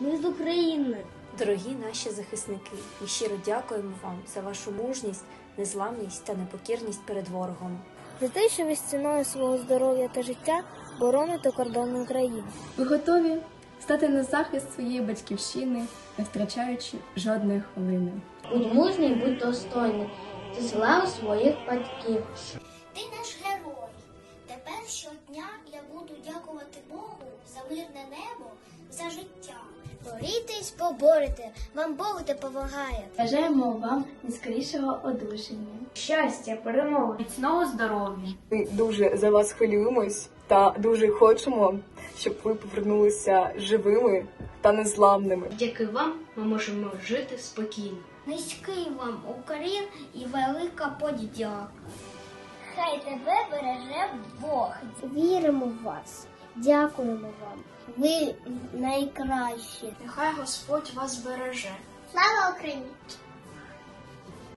Ми з України. Дорогі наші захисники, ми щиро дякуємо вам за вашу мужність, незламність та непокірність перед ворогом. За те, що ви з ціною свого здоров'я та життя бороните кордони України. Ви готові стати на захист своєї батьківщини, не втрачаючи жодної хвилини. Будь мужній, будь достойний, ти славу своїх батьків. Ти мирне небо, за життя. Борітесь, поборете, вам Бог допомагає. Бажаємо вам найскорішого одужання. Щастя, перемоги. Міцного здоров'я! Ми дуже за вас хвилюємось та дуже хочемо, щоб ви повернулися живими та незламними. Завдяки вам ми можемо жити спокійно. Низький вам Україн і велика подяка. Хай тебе береже Бог. Віримо в вас. Дякуємо вам. Ви найкращі. Нехай Господь вас береже. Слава Україні!